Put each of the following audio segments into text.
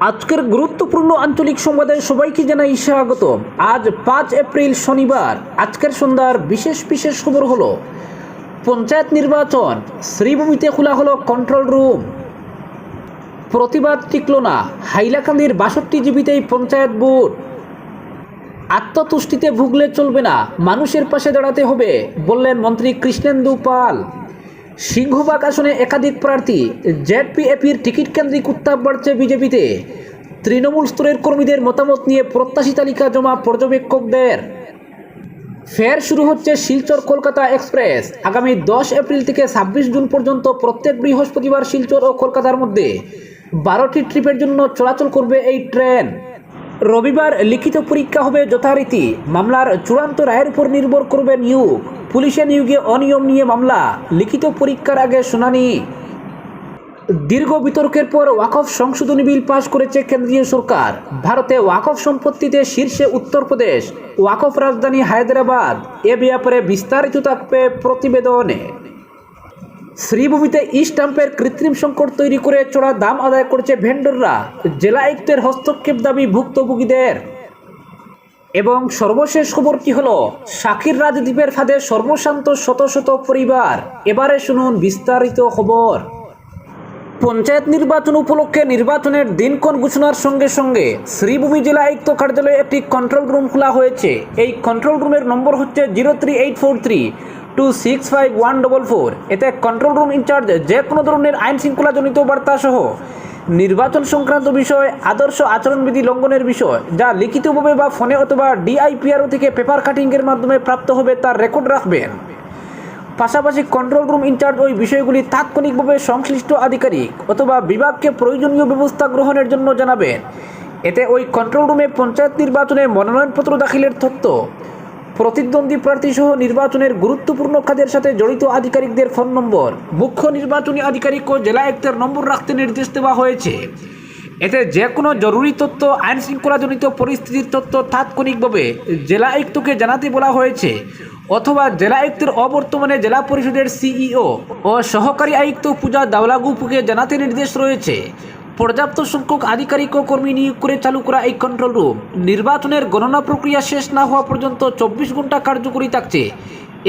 আজকের গুরুত্বপূর্ণ আঞ্চলিক সংবাদে সবাইকে জানাই স্বাগত। আজ পাঁচ এপ্রিল শনিবার, আজকের সন্ধ্যার বিশেষ বিশেষ খবর হলো, পঞ্চায়েত নির্বাচন, শ্রীভূমিতে খোলা হলো কন্ট্রোল রুম প্রতিবাদ টিকল না, হাইলাকান্দির বাষট্টি জীবিতেই পঞ্চায়েত বুথ আত্মতুষ্টিতে ভুগলে চলবে না, মানুষের পাশে দাঁড়াতে হবে, বললেন মন্ত্রী কৃষ্ণেন্দু পাল। সিংহবাগ আসনে একাধিক প্রার্থী। জেডপিএপির টিকিট কেন্দ্রিক উত্তাপ বাড়ছে বিজেপিতে। তৃণমূল স্তরের কর্মীদের মতামত নিয়ে প্রত্যাশী তালিকা জমা পর্যবেক্ষকদের। ফের শুরু হচ্ছে শিলচর কলকাতা এক্সপ্রেস। আগামী দশ এপ্রিল থেকে ছাব্বিশ জুন পর্যন্ত প্রত্যেক বৃহস্পতিবার শিলচর ও কলকাতার মধ্যে বারোটি ট্রিপের জন্য চলাচল করবে এই ট্রেন। রবিবার লিখিত পরীক্ষা হবে যথারীতি। মামলার চূড়ান্ত রায়ের উপর নির্ভর করবে নিয়োগ। পুলিশে নিয়োগে অনিয়ম নিয়ে মামলা। লিখিত পরীক্ষার আগে শুনানি। দীর্ঘ বিতর্কের পর ওয়াকফ সংশোধনী বিল পাশ করেছে কেন্দ্রীয় সরকার। ভারতে ওয়াকফ সম্পত্তিতে শীর্ষে উত্তরপ্রদেশ, ওয়াকফ রাজধানী হায়দ্রাবাদ। এ ব্যাপারে বিস্তারিত থাকবে প্রতিবেদনে। শ্রীভূমিতে ই স্টাম্পের কৃত্রিম সংকট তৈরি করে চড়া দাম আদায় করছে ভেন্ডররা, জেলা আয়ুক্তের হস্তক্ষেপ দাবি ভুক্তভোগীদের। এবং সর্বশেষ খবর কি হলো শাকির রাজদ্বীপের ফাঁদে সর্বশান্ত শত শত পরিবার। এবারে শুনুন বিস্তারিত খবর। পঞ্চায়েত নির্বাচন উপলক্ষে নির্বাচনের দিনক্ষণ ঘোষণার সঙ্গে সঙ্গে শ্রীভূমি জেলা আয়ুক্ত কার্যালয়ে একটি কন্ট্রোল রুম খোলা হয়েছে। এই কন্ট্রোল রুমের নম্বর হচ্ছে zero three eight four three two six five one double four এতে কন্ট্রোল রুম ইনচার্জ যে কোনো ধরনের আইন শৃঙ্খলাজনিত বার্তা সহ নির্বাচন সংক্রান্ত বিষয়, আদর্শ আচরণবিধি লঙ্ঘনের বিষয়, যা লিখিতভাবে বা ফোনে অথবা ডিআইপিআরও থেকে পেপার কাটিংয়ের মাধ্যমে প্রাপ্ত হবে তার রেকর্ড রাখবেন। পাশাপাশি কন্ট্রোল রুম ইনচার্জ ওই বিষয়গুলি তাৎক্ষণিকভাবে সংশ্লিষ্ট আধিকারিক অথবা বিভাগকে প্রয়োজনীয় ব্যবস্থা গ্রহণের জন্য জানাবেন। এতে ওই কন্ট্রোল রুমে পঞ্চায়েত নির্বাচনে মনোনয়নপত্র দাখিলের তথ্য প্রতিদ্বন্দ্বী প্রার্থী সহ নির্বাচনের গুরুত্বপূর্ণ কাজের সাথে জড়িত আধিকারিকদের ফোন নম্বর। মুখ্য নির্বাচনী আধিকারিক ও জেলা আয়ুক্তের নম্বর রাখতে নির্দেশ দেওয়া হয়েছে। এতে যে কোনো জরুরি তথ্য আইন শৃঙ্খলাজনিত পরিস্থিতির তথ্য তাৎক্ষণিকভাবে জেলা আয়ুক্তকে জানাতে বলা হয়েছে অথবা জেলা আয়ুক্তের অবর্তমানে জেলা পরিষদের সিইও ও সহকারী আয়ুক্ত পূজা দাওলাগুপুকে জানাতে নির্দেশ রয়েছে। পর্যাপ্ত সংখ্যক আধিকারিক ও কর্মী নিয়োগ করে চালু করা এই কন্ট্রোল রুম নির্বাচনের গণনা প্রক্রিয়া শেষ না হওয়া পর্যন্ত চব্বিশ ঘণ্টা কার্যকরী থাকছে।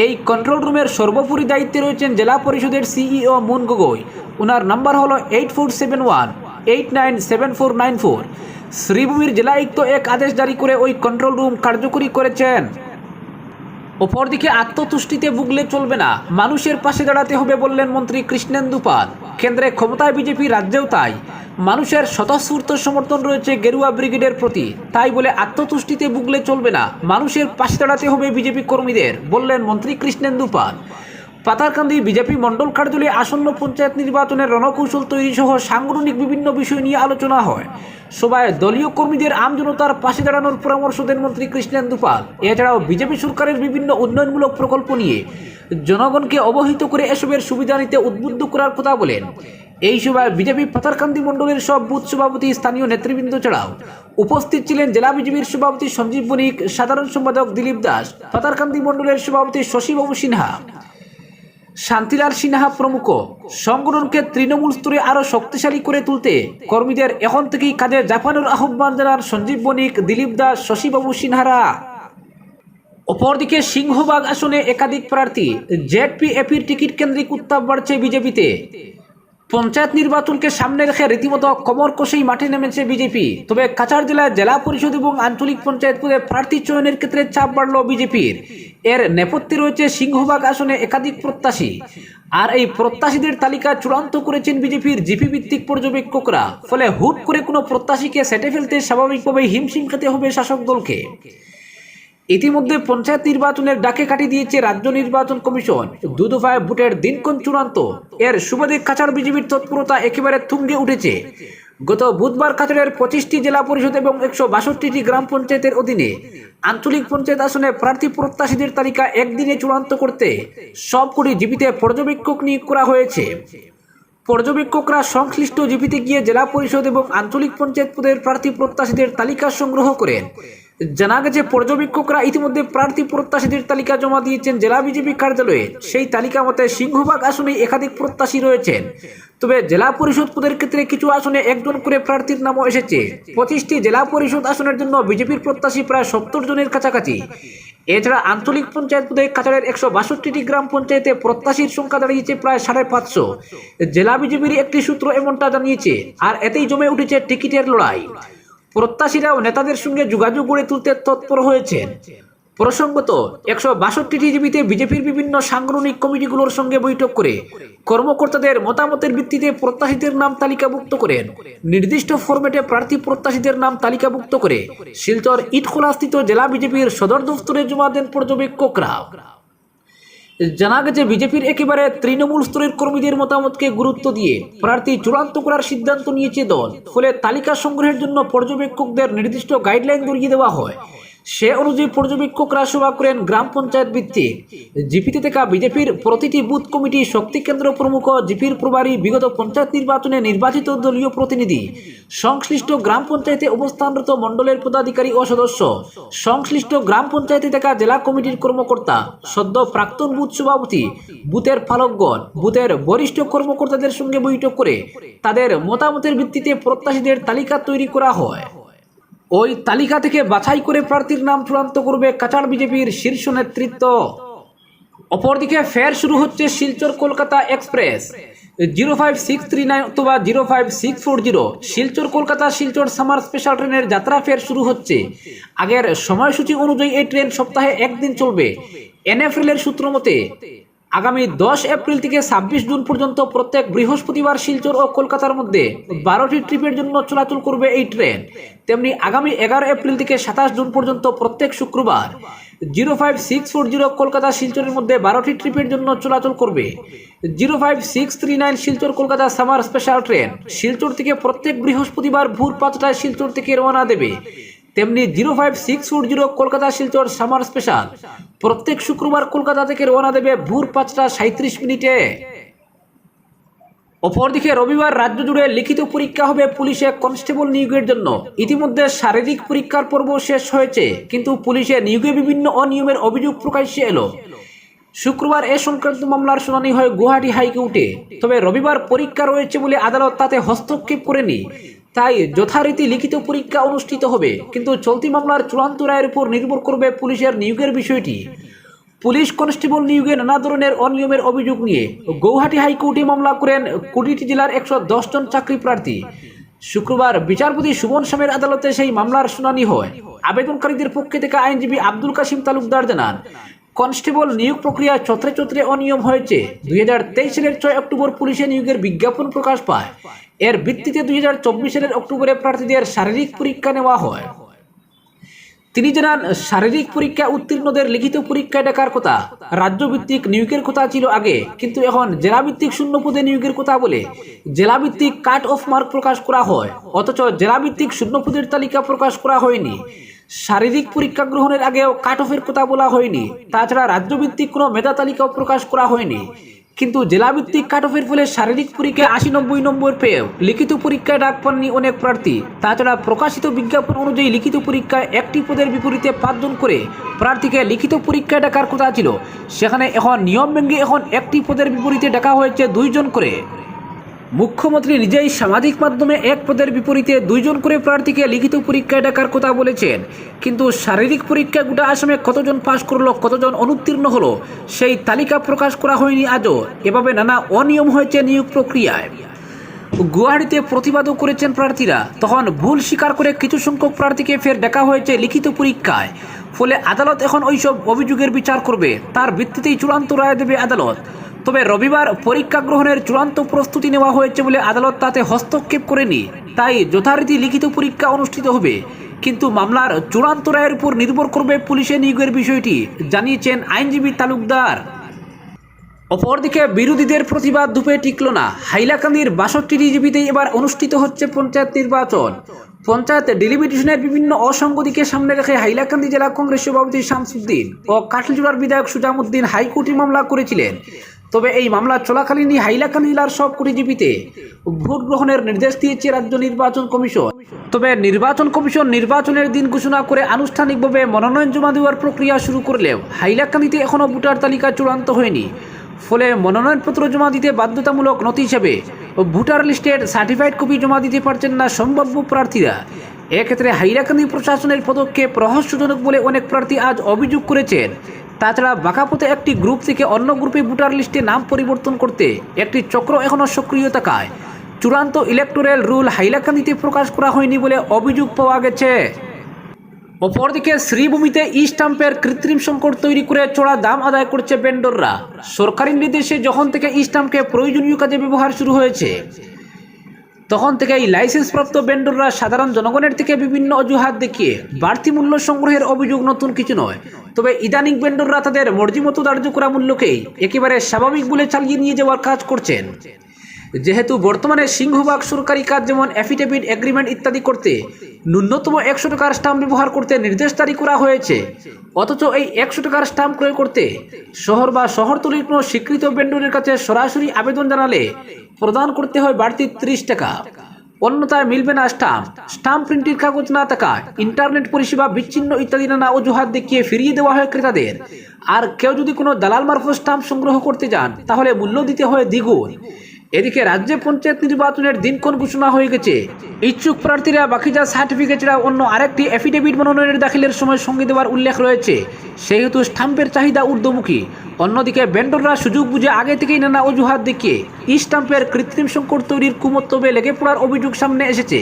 এই কন্ট্রোল রুমের সর্বোপরি দায়িত্বে রয়েছেন জেলা পরিষদের সিইও মুন গগৈ। ওনার নাম্বার হলো eight four seven one eight nine seven four nine four শ্রীভূমির জেলা আয়ুক্ত এক আদেশ জারি করে ওই কন্ট্রোল রুম কার্যকরী করেছেন। অপরদিকে আত্মতুষ্টিতে ভুগলে চলবে না। মানুষের পাশে দাঁড়াতে হবে বললেন মন্ত্রী কৃষ্ণেন্দু পাল। কেন্দ্রে ক্ষমতায় বিজেপি রাজ্যেও তাই। মানুষের স্বতঃস্ফূর্ত সমর্থন রয়েছে গেরুয়া ব্রিগেডের প্রতি। তাই বলে আত্মতুষ্টিতে ভুগলে চলবে না। মানুষের পাশে দাঁড়াতে হবে বিজেপি কর্মীদের, বললেন মন্ত্রী কৃষ্ণেন্দু পাল। পাতারকান্দি বিজেপি মণ্ডল কার্যালয়ে আসন্ন পঞ্চায়েত নির্বাচনের রণকৌশল তৈরি সহ সাংগঠনিক বিভিন্ন বিষয় নিয়ে আলোচনা হয়। সভায় দলীয় কর্মীদের আমজনতার পাশে দাঁড়ানোর পরামর্শ দেন মন্ত্রী কৃষ্ণেন্দু পাল এছাড়াও বিজেপি সরকারের বিভিন্ন উন্নয়নমূলক প্রকল্প নিয়ে জনগণকে অবহিত করে এসবের সুবিধা নিতে উদ্বুদ্ধ করার কথা বলেন। এই সভায় বিজেপি পাতারকান্দি মণ্ডলের সব বুথ সভাপতি, স্থানীয় নেতৃবৃন্দ ছাড়াও উপস্থিত ছিলেন জেলা বিজেপির সভাপতি সঞ্জীব বণিক সাধারণ সম্পাদক দিলীপ দাস পাতারকান্দি মণ্ডলের সভাপতি শশীবাবু সিনহা। শান্তিলাল সিনহা প্রমুখ। সংগঠনকে তৃণমূল স্তরে আরও শক্তিশালী করে তুলতে কর্মীদের এখন থেকেই কাজে জাপানের আহ্বান জানান সঞ্জীব বণিক, দিলীপ দাস, শশীবাবু সিনহারা। অপরদিকে সিংহবাগ আসনে একাধিক প্রার্থী জেডপি এপির টিকিট কেন্দ্রিক উত্তাপ বাড়ছে বিজেপিতে। পঞ্চায়েত নির্বাচনকে সামনে রেখে রীতিমতো কমর কষেই মাঠে নেমেছে বিজেপি। তবে কাছাড় জেলায় জেলা পরিষদ এবং আঞ্চলিক পঞ্চায়েত পদে প্রার্থী চয়নের ক্ষেত্রে চাপ বাড়ল বিজেপির। এর নেপথ্যে রয়েছে সিংহবাগ আসনে একাধিক প্রত্যাশী। আর এই প্রত্যাশীদের তালিকা চূড়ান্ত করেছেন বিজেপির জিপি ভিত্তিক পর্যবেক্ষকরা। ফলে হুট করে কোনো প্রত্যাশীকে সেটে ফেলতে স্বাভাবিকভাবেই হিমশিম খেতে হবে শাসক দলকে। ইতিমধ্যে পঞ্চায়েত নির্বাচনের ডাকে কাটি দিয়েছে রাজ্য নির্বাচন কমিশন। দুদফায় ভোটের দিনক্ষণ চূড়ান্ত। এর সুবাদে কাছাড় বিজেপির তৎপরতা একেবারে তুঙ্গে উঠেছে। গত বুধবার কাছাড়ের পঁচিশটি জেলা পরিষদ এবং একশো বাষট্টিটি গ্রাম পঞ্চায়েতের অধীনে আঞ্চলিক পঞ্চায়েত আসনে প্রার্থী প্রত্যাশীদের তালিকা একদিনে চূড়ান্ত করতে সবকটি জিপিতে পর্যবেক্ষক নিয়োগ করা হয়েছে। পর্যবেক্ষকরা সংশ্লিষ্ট জিপিতে গিয়ে জেলা পরিষদ এবং আঞ্চলিক পঞ্চায়েত পদের প্রার্থী প্রত্যাশীদের তালিকা সংগ্রহ করেন। জানা গেছে, পর্যবেক্ষকরা ইতিমধ্যে প্রার্থী প্রত্যাশীদের তালিকা জমা দিয়েছেন জেলা বিজেপি কার্যালয়ে। সেই তালিকা মতে সিংহভাগ আসনে একাধিক প্রত্যাশী রয়েছেন। তবে জেলা পরিষদ পদের ক্ষেত্রে কিছু আসনে একজন করে প্রার্থীর নামও এসেছে। পঁচিশটি জেলা পরিষদ আসনের জন্য বিজেপির প্রত্যাশী প্রায় সত্তর জনের কাছাকাছি। এছাড়া আঞ্চলিক পঞ্চায়েত পদে কাছাড়ের একশো বাষট্টিটি গ্রাম পঞ্চায়েতে প্রত্যাশীর সংখ্যা দাঁড়িয়েছে প্রায় সাড়ে পাঁচশো। জেলা বিজেপির একটি সূত্র এমনটা জানিয়েছে, আর এতেই জমে উঠেছে টিকিটের লড়াই। প্রত্যাশীরাও নেতাদের সঙ্গে যোগাযোগ গড়ে তুলতে তৎপর হয়েছেন প্রসঙ্গত, একশো বাষট্টিটি জীবিতে বিজেপির বিভিন্ন সাংগঠনিক কমিটিগুলোর সঙ্গে বৈঠক করে কর্মকর্তাদের মতামতের ভিত্তিতে প্রত্যাশীদের নাম তালিকাভুক্ত করেন। নির্দিষ্ট ফরম্যাটে প্রার্থী প্রত্যাশীদের নাম তালিকাভুক্ত করে শিলচর ইটখোলাস্থিত জেলা বিজেপির সদর দফতরে জমা দেন পর্যবেক্ষকরা। জানা গেছে, বিজেপির একেবারে তৃণমূল স্তরের কর্মীদের মতামতকে গুরুত্ব দিয়ে প্রার্থী চূড়ান্ত করার সিদ্ধান্ত নিয়েছে দল। ফলে তালিকা সংগ্রহের জন্য পর্যবেক্ষকদের নির্দিষ্ট গাইডলাইন ধরিয়ে দেওয়া হয়। সে অনুযায়ী পর্যবেক্ষকরা সভা করেন গ্রাম পঞ্চায়েত ভিত্তিক। জিপিতে থাকা বিজেপির প্রতিটি বুথ কমিটি শক্তি কেন্দ্র প্রমুখ জিপির প্রভারী বিগত পঞ্চায়েত নির্বাচনে নির্বাচিত দলীয় প্রতিনিধি। সংশ্লিষ্ট গ্রাম পঞ্চায়েতে অবস্থানরত মণ্ডলের পদাধিকারী ও সদস্য। সংশ্লিষ্ট গ্রাম পঞ্চায়েতে থাকা জেলা কমিটির কর্মকর্তা, সদ্য প্রাক্তন বুথ সভাপতি, বুথের ফালকগণ, বুথের বরিষ্ঠ কর্মকর্তাদের সঙ্গে বৈঠক করে তাদের মতামতের ভিত্তিতে প্রত্যাশীদের তালিকা তৈরি করা হয়। ওই তালিকা থেকে বাছাই করে প্রার্থীর নাম চূড়ান্ত করবে কাছাড় বিজেপির শীর্ষ নেতৃত্ব। অপরদিকে ফের শুরু হচ্ছে Silchar Kolkata express. Zero five six three nine অথবা zero five six four zero Silchar Kolkata Silchar summer special ট্রেনের যাত্রা ফের শুরু হচ্ছে। আগের সময়সূচি অনুযায়ী এই ট্রেন সপ্তাহে একদিন চলবে। এনএফএল এর সূত্র মতে আগামী দশ এপ্রিল থেকে ছাব্বিশ জুন পর্যন্ত প্রত্যেক বৃহস্পতিবার শিলচর ও কলকাতার মধ্যে বারোটি ট্রিপের জন্য চলাচল করবে এই ট্রেন। তেমনি আগামী এগারো এপ্রিল থেকে সাতাশ জুন পর্যন্ত প্রত্যেক শুক্রবার zero five six four zero Kolkata শিলচরের মধ্যে বারোটি ট্রিপের জন্য চলাচল করবে। Zero five six three nine Silchar Kolkata summer special train Silchar থেকে প্রত্যেক বৃহস্পতিবার ভোর পাঁচটায় শিলচর থেকে রওনা দেবে। তেমনি zero five six four zero Kolkata Silchar summer special. প্রত্যেক শুক্রবার কলকাতা থেকে রওনা দেবে ভোর পাঁচটা সাঁত্রিশ মিনিটে। অপরদিকে রবিবার রাজ্য জুড়ে লিখিত পরীক্ষা হবে পুলিশে কনস্টেবল নিয়োগের জন্য। ইতিমধ্যে শারীরিক পরীক্ষার পর্ব শেষ হয়েছে, কিন্তু পুলিশে নিয়োগে বিভিন্ন অনিয়মের অভিযোগ প্রকাশ্যে এলো। শুক্রবার এ সংক্রান্ত মামলার শুনানি হয় গুয়াহাটি হাইকোর্টে। তবে রবিবার পরীক্ষা রয়েছে বলে আদালত তাতে হস্তক্ষেপ করেনি। তাই যথারীতি লিখিত পরীক্ষা অনুষ্ঠিত হবে। কিন্তু চলতি মামলার চূড়ান্ত রায়ের উপর নির্ভর করবে পুলিশের নিয়োগের বিষয়টি। পুলিশ কনস্টেবল নিয়োগে নানা ধরনের অনিয়মের অভিযোগ নিয়ে গৌহাটি হাইকোর্টে মামলা করেন কুড়িটি জেলার একশো জন চাকরি প্রার্থী। শুক্রবার বিচারপতি সুমন স্বামীর আদালতে সেই মামলার শুনানি হয়। আবেদনকারীদের পক্ষে থেকে আইনজীবী আব্দুল কাশিম তালুকদার জানান কনস্টেবল নিয়োগ প্রক্রিয়া চত্রে চত্রে অনিয়ম হয়েছে। দুই হাজার তেইশ সালের ছয় অক্টোবর পুলিশে নিয়োগের বিজ্ঞাপন প্রকাশ পায়। এর ভিত্তিতে দুই হাজার চব্বিশ সালের অক্টোবরে প্রার্থীদের শারীরিক পরীক্ষা নেওয়া হয়। তিনি জানান, শারীরিক পরীক্ষা উত্তীর্ণদের লিখিত পরীক্ষায় ডাকার কথা। রাজ্য ভিত্তিক নিয়োগের কথা ছিল আগে, কিন্তু এখন জেলা ভিত্তিক শূন্য পদে নিয়োগের কথা বলে। জেলা ভিত্তিক কাট অফ মার্ক প্রকাশ করা হয়, অথচ জেলা ভিত্তিক শূন্য পদের তালিকা প্রকাশ করা হয়নি। শারীরিক পরীক্ষা গ্রহণের আগেও কাট অফের কথা বলা হয়নি। তাছাড়া রাজ্য ভিত্তিক কোনো মেধা তালিকাও প্রকাশ করা হয়নি। কিন্তু জেলাভিত্তিক কাট অফের ফলে শারীরিক পরীক্ষায় আশি নব্বই নম্বর পেয়েও লিখিত পরীক্ষায় ডাক পাননি অনেক প্রার্থী। তাছাড়া প্রকাশিত বিজ্ঞাপন অনুযায়ী লিখিত পরীক্ষায় একটি পদের বিপরীতে পাঁচজন করে প্রার্থীকে লিখিত পরীক্ষায় ডাকার কথা ছিল। সেখানে এখন নিয়ম ভেঙে এখন একটি পদের বিপরীতে ডাকা হয়েছে দুইজন করে। মুখ্যমন্ত্রী নিজেই সামাজিক মাধ্যমে এক পদের বিপরীতে দুইজন করে প্রার্থীকে লিখিত পরীক্ষায় ডাকার কথা বলেছেন। কিন্তু শারীরিক পরীক্ষা গোটা আসামে কতজন পাশ করল, কতজন অনুত্তীর্ণ হলো, সেই তালিকা প্রকাশ করা হয়নি আজও। এভাবে নানা অনিয়ম হয়েছে নিয়োগ প্রক্রিয়ায়। গুয়াহাটিতে প্রতিবাদও করেছেন প্রার্থীরা। তখন ভুল স্বীকার করে কিছু সংখ্যক প্রার্থীকে ফের ডাকা হয়েছে লিখিত পরীক্ষায়। ফলে আদালত এখন ওইসব অভিযোগের বিচার করবে। তার ভিত্তিতেই চূড়ান্ত রায় দেবে আদালত। তবে রবিবার পরীক্ষা গ্রহণের চূড়ান্ত প্রস্তুতি নেওয়া হয়েছে বলে আদালত তাতে হস্তক্ষেপ করেনি। তাই যথারীতি লিখিত পরীক্ষা অনুষ্ঠিত হবে। কিন্তু মামলার চূড়ান্ত রায়ের উপর নির্ভর করবে পুলিশের নিয়োগের বিষয়টি, জানিয়েছেন আইনজীবী তালুকদার। অপরদিকে বিরোধীদের প্রতিবাদ ধুপে টিকল না। হাইলাকান্দির বাষট্টি ডিজিবিতেই এবার অনুষ্ঠিত হচ্ছে পঞ্চায়েত নির্বাচন। পঞ্চায়েত ডেলিমিটেশনের বিভিন্ন অসঙ্গতিকে সামনে রেখে হাইলাকান্দি জেলা কংগ্রেস সভাপতি শামসুদ্দিন ও কাঠলজোড়ার বিধায়ক সুজামুদ্দিন হাইকোর্টে মামলা করেছিলেন। তবে এই মামলা চলাকালীনই হাইলাকান্দি জেলার সব কুটিজীবীতে ভোট গ্রহণের নির্দেশ দিয়েছে রাজ্য নির্বাচন কমিশন। তবে নির্বাচন কমিশন নির্বাচনের দিন ঘোষণা করে আনুষ্ঠানিকভাবে মনোনয়ন জমা দেওয়ার প্রক্রিয়া শুরু করলেও হাইলাকান্দিতে এখনও ভোটার তালিকা চূড়ান্ত হয়নি। ফলে মনোনয়নপত্র জমা দিতে বাধ্যতামূলক নথি হিসেবে ভোটার লিস্টের সার্টিফাইড কপি জমা দিতে পারছেন না সম্ভাব্য প্রার্থীরা। এক্ষেত্রে হাইলাকান্দি প্রশাসনের পদক্ষেপ রহস্যজনক বলে অনেক প্রার্থী আজ অভিযোগ করেছেন। তাছাড়া বাঁকাপথে একটি গ্রুপ থেকে অন্য গ্রুপে ভোটার লিস্টে নাম পরিবর্তন করতে একটি চক্র এখনও সক্রিয় থাকায় চূড়ান্ত ইলেকটোরাল রুল হাইলাকান্দিতে প্রকাশ করা হয়নি বলে অভিযোগ পাওয়া গেছে। অপরদিকে শ্রীভূমিতে ই স্টাম্পের কৃত্রিম সংকট তৈরি করে চড়া দাম আদায় করছে বেন্ডররা সরকারি নির্দেশে যখন থেকে ই স্টাম্পকে প্রয়োজনীয় কাজে ব্যবহার শুরু হয়েছে। তখন থেকে এই লাইসেন্সপ্রাপ্ত ভেন্ডররা সাধারণ জনগণের থেকে বিভিন্ন অজুহাত দেখিয়ে বাড়তি মূল্য সংগ্রহের অভিযোগ নতুন কিছু নয়। তবে ইদানিং ভেন্ডররা তাদের মর্জিমতো ধার্য করা মূল্যকেই একেবারে স্বাভাবিক বলে চালিয়ে নিয়ে যাওয়ার কাজ করছেন। যেহেতু বর্তমানে সিংহভাগ সরকারি কাজ যেমন অ্যাফিডেভিট এগ্রিমেন্ট ইত্যাদি করতে ন্যূনতম একশো টাকার স্টাম্প ব্যবহার করতে নির্দেশ জারি করা হয়েছে। অথচ এই একশো টাকার স্টাম্প ক্রয় করতে শহর বা শহরতলির কোনো স্বীকৃত ভেন্ডরের কাছে সরাসরি আবেদন জানালে প্রদান করতে হয় বাড়তি ত্রিশ টাকা। অন্যথায় মিলবে না স্টাম্প স্টাম্প প্রিন্টের কাগজ না থাকা ইন্টারনেট পরিষেবা বিচ্ছিন্ন ইত্যাদি নানা অজুহাত দেখিয়ে ফিরিয়ে দেওয়া হয় ক্রেতাদের। আর কেউ যদি কোনো দালাল মারফত স্টাম্প সংগ্রহ করতে যান, তাহলে মূল্য দিতে হয় দ্বিগুণ। এদিকে রাজ্যে পঞ্চায়েত নির্বাচনের দিনক্ষণ ঘোষণা হয়ে গেছে? ইচ্ছুক প্রার্থীরা বাকি যা সার্টিফিকেট ছাড়া অন্য আরেকটি অ্যাফিডেভিট মনোনয়নের দাখিলের সময় সঙ্গে দেওয়ার উল্লেখ রয়েছে। সেহেতু স্টাম্পের চাহিদা ঊর্ধ্বমুখী। অন্যদিকে ভেন্ডররা সুযোগ বুঝে আগে থেকেই নানা অজুহাত দেখিয়ে ই স্টাম্পের কৃত্রিম সংকট তৈরির কুমত্তবে লেগে পড়ার অভিযোগ সামনে এসেছে।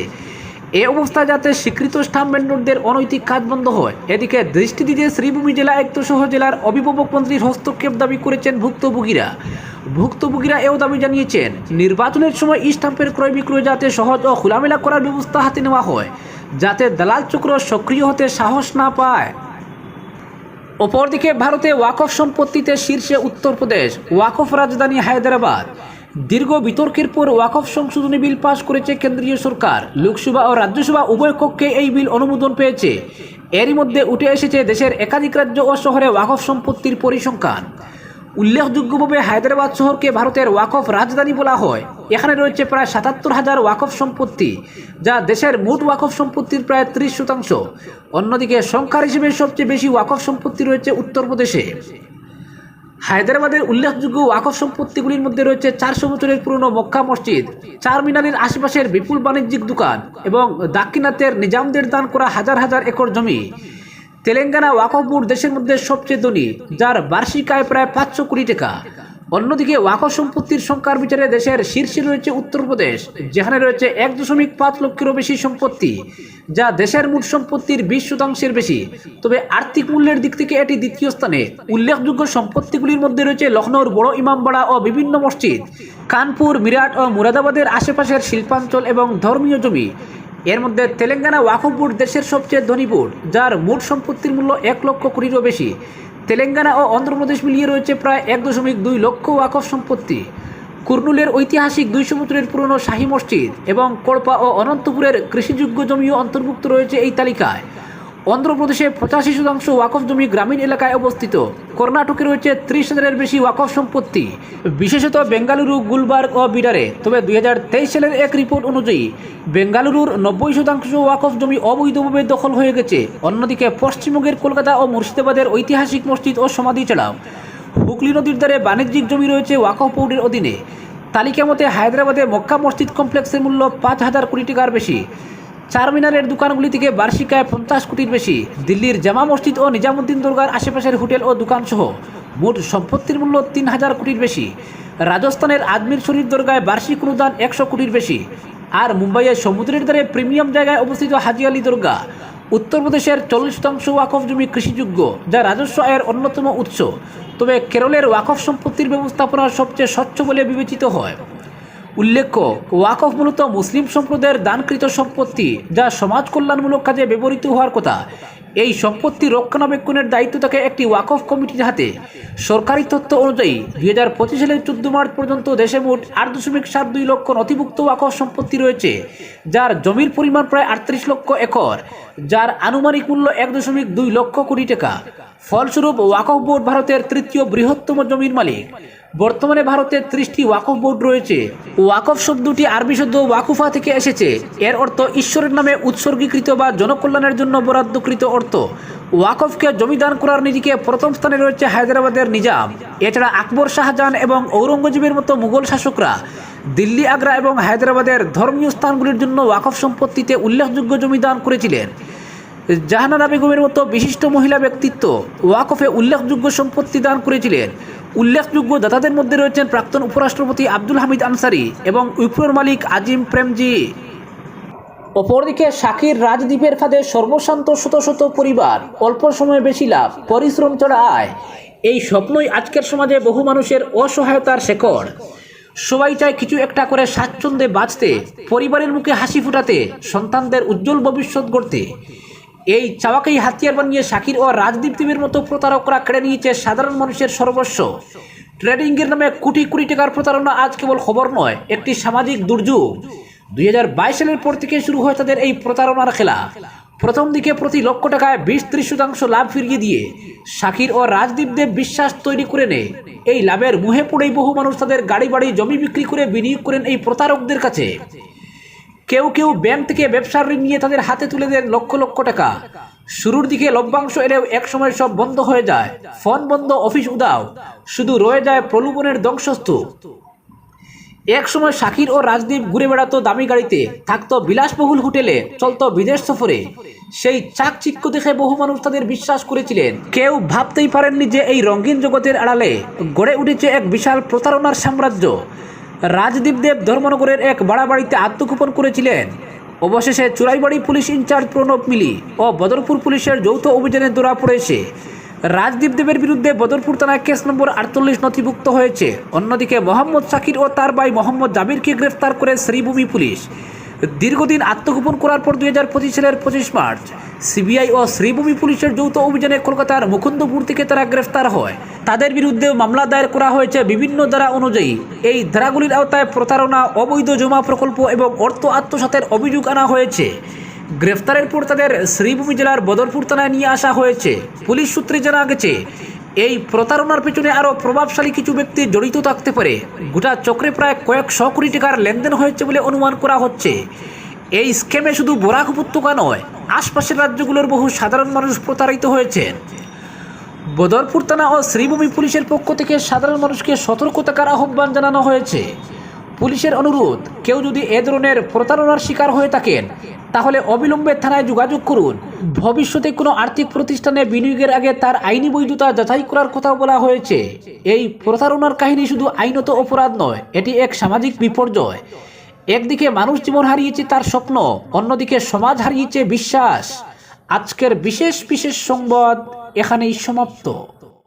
এ অবস্থায় যাতে স্বীকৃত স্টাম্প ভেন্ডরদের অনৈতিক কাজ বন্ধ হয়, এদিকে দৃষ্টি দিতে শ্রীভূমি জেলা আয়ুক্ত সহ জেলার অভিভাবক মন্ত্রীর হস্তক্ষেপ দাবি করেছেন ভুক্তভোগীরা। ভুক্তভোগীরা এও দাবি জানিয়েছেন, নির্বাচনের সময় ই স্টাম্পের ক্রয় বিক্রয় যাতে সহজ ও খোলামেলা করার ব্যবস্থা হাতে নেওয়া হয়, যাতে দালাল চক্র সক্রিয় হতে সাহস না পায়। অপরদিকে ভারতে ওয়াকফ সম্পত্তিতে শীর্ষে উত্তরপ্রদেশ, ওয়াকফ রাজধানী হায়দ্রাবাদ। দীর্ঘ বিতর্কের পর ওয়াকফ সংশোধনী বিল পাশ করেছে কেন্দ্রীয় সরকার। লোকসভা ও রাজ্যসভা উভয় কক্ষে এই বিল অনুমোদন পেয়েছে। এরই মধ্যে উঠে এসেছে দেশের একাধিক রাজ্য ও শহরে ওয়াকফ সম্পত্তির পরিসংখ্যান। উল্লেখযোগ্যভাবে হায়দ্রাবাদ শহরকে ভারতের ওয়াকফ রাজধানী বলা হয়। এখানে রয়েছে প্রায় সাতাত্তর হাজার ওয়াকফ সম্পত্তি, যা দেশের মোট ওয়াকফ সম্পত্তির প্রায় ত্রিশ শতাংশ। অন্যদিকে সংখ্যার হিসেবে সবচেয়ে বেশি ওয়াকফ সম্পত্তি রয়েছে উত্তরপ্রদেশে। হায়দ্রাবাদের উল্লেখযোগ্য ওয়াকফ সম্পত্তিগুলির মধ্যে রয়েছে চারশো বছরের পুরনো মক্কা মসজিদ, চার মিনারের আশেপাশের বিপুল বাণিজ্যিক দোকান এবং দাক্ষিণাতের নিজামদের দান করা হাজার হাজার একর জমি। তেলেঙ্গানা ওয়াকফ বোর্ড দেশের মধ্যে সবচেয়ে ধনী, যার বার্ষিক আয় প্রায় পাঁচশো কোটি টাকা। অন্যদিকে ওয়াকফ সম্পত্তির সংখ্যার বিচারে দেশের শীর্ষে রয়েছে উত্তরপ্রদেশ, যেখানে রয়েছে এক দশমিক পাঁচ লক্ষেরও বেশি সম্পত্তি, যা দেশের মোট সম্পত্তির বিশ শতাংশের বেশি। তবে আর্থিক মূল্যের দিক থেকে এটি দ্বিতীয় স্থানে। উল্লেখযোগ্য সম্পত্তিগুলির মধ্যে রয়েছে লখনৌর বড় ইমামবাড়া ও বিভিন্ন মসজিদ, কানপুর, মিরাট ও মুরাদাবাদের আশেপাশের শিল্পাঞ্চল এবং ধর্মীয় জমি। এর মধ্যে তেলেঙ্গানা ওয়াকফ বোর্ড দেশের সবচেয়ে ধনী বোর্ড, যার মোট সম্পত্তির মূল্য এক লক্ষ কোটিরও বেশি। তেলেঙ্গানা ও অন্ধ্রপ্রদেশ মিলিয়ে রয়েছে প্রায় এক দশমিক দুই লক্ষ ওয়াকফ সম্পত্তি। কুর্নুলের ঐতিহাসিক দুই সমুদ্রের পুরনো শাহী মসজিদ এবং কড়পা ও অনন্তপুরের কৃষিযোগ্য জমিও অন্তর্ভুক্ত রয়েছে এই তালিকায়। অন্ধ্রপ্রদেশে পঁচাশি শতাংশ ওয়াকফ জমি গ্রামীণ এলাকায় অবস্থিত। কর্ণাটকে রয়েছে ত্রিশ হাজারের বেশি ওয়াকফ সম্পত্তি। বিশেষত বেঙ্গালুরু, গুলবার্গ ও বিডারে। তবে দু হাজার তেইশ সালের এক রিপোর্ট অনুযায়ী বেঙ্গালুরুর নব্বই শতাংশ ওয়াকফ জমি অবৈধভাবে দখল হয়ে গেছে। অন্যদিকে পশ্চিমবঙ্গের কলকাতা ও মুর্শিদাবাদের ঐতিহাসিক মসজিদ ও সমাধি ছাড়াও হুগলি নদীর দ্বারে বাণিজ্যিক জমি রয়েছে ওয়াকফ বোর্ডের অধীনে। তালিকা মতে হায়দ্রাবাদে মক্কা মসজিদ কমপ্লেক্সের মূল্য পাঁচ হাজার কোটি টাকার বেশি। চারমিনারের দোকানগুলি থেকে বার্ষিক আয় পঞ্চাশ কোটির বেশি। দিল্লির জামা মসজিদ ও নিজামুদ্দিন দুর্গার আশেপাশের হোটেল ও দোকানসহ মোট সম্পত্তির মূল্য তিন হাজার কোটির বেশি। রাজস্থানের আজমির শরীফ দরগায় বার্ষিক অনুদান একশো কোটির বেশি। আর মুম্বাইয়ের সমুদ্রের ধারে প্রিমিয়াম জায়গায় অবস্থিত হাজি আলী দুর্গা। উত্তরপ্রদেশের চল্লিশ শতাংশ ওয়াকফ জমি কৃষিযোগ্য, যা রাজস্ব আয়ের অন্যতম উৎস। তবে কেরলের ওয়াকফ সম্পত্তির ব্যবস্থাপনা সবচেয়ে স্বচ্ছ বলে বিবেচিত হয়। উল্লেখ্য ওয়াকফ মূলত মুসলিম সম্প্রদায়ের দানকৃত সম্পত্তি যা সমাজ কল্যাণমূলক কাজে ব্যবহৃত হওয়ার কথা। এই সম্পত্তি রক্ষণাবেক্ষণের দায়িত্ব থাকে একটি ওয়াকফ কমিটির হাতে। সরকারি তথ্য অনুযায়ী, দুই হাজার পঁচিশ সালের চোদ্দ মার্চ পর্যন্ত দেশে মোট আট দশমিক সাত দুই লক্ষ নথিভুক্ত ওয়াকফ সম্পত্তি রয়েছে, যার জমির পরিমাণ প্রায় আটত্রিশ লক্ষ একর, যার আনুমানিক মূল্য এক দশমিক দুই লক্ষ কোটি টাকা। ফলস্বরূপ ওয়াকফ বোর্ড ভারতের তৃতীয় বৃহত্তম জমির মালিক। বর্তমানে ভারতে ত্রিশটি ওয়াকফ বোর্ড রয়েছে। ওয়াকফ শব্দটি আরবি শব্দ ওয়াকুফা থেকে এসেছে। এর অর্থ ঈশ্বরের নামে উৎসর্গীকৃত বা জনকল্যাণের জন্য বরাদ্দকৃত অর্থ। ওয়াকফকে জমিদান করার নীতিকে প্রথম স্থানে রয়েছে হায়দ্রাবাদের নিজাম। এছাড়া আকবর শাহজাহান এবং ঔরঙ্গজেবের মতো মুঘল শাসকরা দিল্লি, আগ্রা এবং হায়দ্রাবাদের ধর্মীয় স্থানগুলির জন্য ওয়াকফ সম্পত্তিতে উল্লেখযোগ্য জমিদান করেছিলেন। জাহানারা বেগমের মতো বিশিষ্ট মহিলা ব্যক্তিত্ব ওয়াকফে উল্লেখযোগ্য সম্পত্তি দান করেছিলেন। উল্লেখযোগ্য দাতাদের মধ্যে রয়েছেন প্রাক্তন উপরাষ্ট্রপতি আব্দুল হামিদ আনসারি এবং উইপ্রোর মালিক আজিম প্রেমজি। অপরদিকে শাকির রাজদ্বীপের ফাঁদে সর্বশান্ত শত শত পরিবার, অল্প সময়ে বেশি লাভ, পরিশ্রম ছাড়া আয়। এই স্বপ্নই আজকের সমাজে বহু মানুষের অসহায়তার শেকড়। সবাই চায় কিছু একটা করে স্বাচ্ছন্দ্যে বাঁচতে, পরিবারের মুখে হাসি ফুটাতে, সন্তানদের উজ্জ্বল ভবিষ্যৎ গড়তে। এই চাওয়াকেই হাতিয়ার বানিয়ে শাকির ও রাজদীপ দেবের মতো প্রতারকরা কেড়ে নিয়েছে সাধারণ মানুষের সর্বস্ব। ট্রেডিংয়ের নামে কোটি কোটি টাকার প্রতারণা আজ কেবল খবর নয়, একটি সামাজিক দুর্যোগ। দুই হাজার বাইশ সালের পর থেকে শুরু হয় তাদের এই প্রতারণার খেলা। প্রথম দিকে প্রতি লক্ষ টাকায় বিশ ত্রিশ শতাংশ লাভ ফিরিয়ে দিয়ে শাকির ও রাজদীপ দেব বিশ্বাস তৈরি করে নেয়। এই লাভের মুহে পড়েই বহু মানুষ তাদের গাড়ি বাড়ি জমি বিক্রি করে বিনিয়োগ করেন এই প্রতারকদের কাছে। কেউ কেউ ব্যাংক থেকে ব্যবসার ঋণ নিয়ে তাদের হাতে তুলে দেন লক্ষ লক্ষ টাকা। শুরুর দিকে লভ্যাংশ এলেও একসময় সব বন্ধ হয়ে যায়। ফোন বন্ধ, অফিস উদাও। শুধু রয়ে যায় প্রলোভনের ধ্বংসস্তূপ। এক সময় শাকির ও রাজদীপ ঘুরে বেড়াতো দামি গাড়িতে। থাকতো বিলাসবহুল হোটেলে, চলতো বিদেশ সফরে। সেই চাকচিক্য দেখে বহু মানুষ তাদের বিশ্বাস করেছিলেন। কেউ ভাবতেই পারেননি যে এই রঙিন জগতের আড়ালে গড়ে উঠেছে এক বিশাল প্রতারণার সাম্রাজ্য। রাজদীপ দেব ধর্মনগরের এক বাড়াবাড়িতে আত্মগোপন করেছিলেন। অবশেষে চুরাইবাড়ি পুলিশ ইনচার্জ প্রণব মিলি ও বদরপুর পুলিশের যৌথ অভিযানে ধরা পড়েছে। রাজদীপ দেবের বিরুদ্ধে বদরপুর থানায় কেস নম্বর আটচল্লিশ নথিভুক্ত হয়েছে। অন্যদিকে মোহাম্মদ সাকির ও তার ভাই মোহাম্মদ জাবিরকে গ্রেফতার করে শ্রীভূমি পুলিশ। দীর্ঘদিন আত্মগোপন করার পর দুই হাজার পঁচিশ সালের পঁচিশ মার্চ, সিবিআই ও শ্রীভূমি পুলিশের যৌথ অভিযানে কলকাতার মুকুন্দপুর থেকে তারা গ্রেফতার হয়। তাদের বিরুদ্ধে মামলা দায়ের করা হয়েছে বিভিন্ন ধারা অনুযায়ী। এই ধারাগুলির আওতায় প্রতারণা, অবৈধ জমা প্রকল্প এবং অর্থ আত্মসাতের অভিযোগ আনা হয়েছে। গ্রেফতারের পর তাদের শ্রীভূমি জেলার বদরপুর থানায় নিয়ে আসা হয়েছে। পুলিশ সূত্রে জানা গেছে এই প্রতারণার পেছনে আরও প্রভাবশালী কিছু ব্যক্তি জড়িত থাকতে পারে। গোটা চক্রে প্রায় কয়েকশো কোটি টাকার লেনদেন হয়েছে বলে অনুমান করা হচ্ছে। এই স্ক্যামে শুধু বরাক উপত্যকা নয়, আশপাশের রাজ্যগুলোর বহু সাধারণ মানুষ প্রতারিত হয়েছেন বদরপুর থানা ও শ্রীভূমি পুলিশের পক্ষ থেকে সাধারণ মানুষকে সতর্ক থাকার আহ্বান জানানো হয়েছে। পুলিশের অনুরোধ, কেউ যদি এ ধরনের প্রতারণার শিকার হয়ে থাকেন তাহলে অবিলম্বে থানায় যোগাযোগ করুন। ভবিষ্যতে কোনো আর্থিক প্রতিষ্ঠানে বিনিয়োগের আগে তার আইনি বৈধতা যাচাই করার কথা বলা হয়েছে। এই প্রতারণার কাহিনী শুধু আইনত অপরাধ নয়, এটি এক সামাজিক বিপর্যয়। একদিকে মানুষ জীবন হারিয়েছে তার স্বপ্ন, অন্যদিকে সমাজ হারিয়েছে বিশ্বাস। আজকের বিশেষ বিশেষ সংবাদ এখানেই সমাপ্ত।